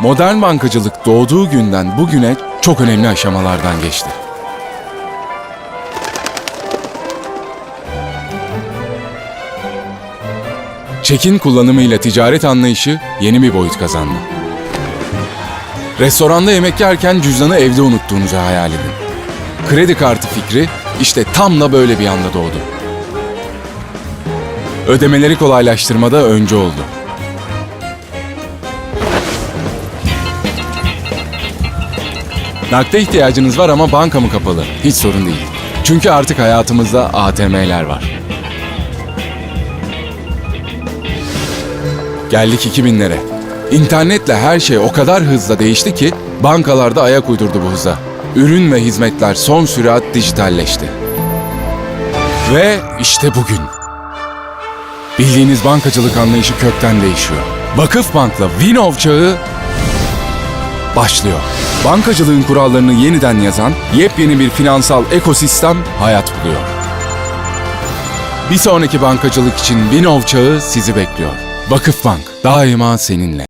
Modern bankacılık doğduğu günden bugüne çok önemli aşamalardan geçti. Çekin kullanımıyla ticaret anlayışı yeni bir boyut kazandı. Restoranda yemek yerken cüzdanı evde unuttuğunuzu hayal edin. Kredi kartı fikri işte tam da böyle bir anda doğdu. Ödemeleri kolaylaştırmada önce oldu. Nakde ihtiyacınız var ama banka mı kapalı? Hiç sorun değil. Çünkü artık hayatımızda ATM'ler var. Geldik 2000'lere. İnternetle her şey o kadar hızla değişti ki bankalarda ayak uydurdu bu hıza. Ürün ve hizmetler son sürat dijitalleşti. Ve işte bugün. Bildiğiniz bankacılık anlayışı kökten değişiyor. Vakıfbank'la Vinov çağı başlıyor. Bankacılığın kurallarını yeniden yazan yepyeni bir finansal ekosistem hayat buluyor. Bir sonraki bankacılık için Vinov çağı sizi bekliyor. Vakıfbank daima seninle.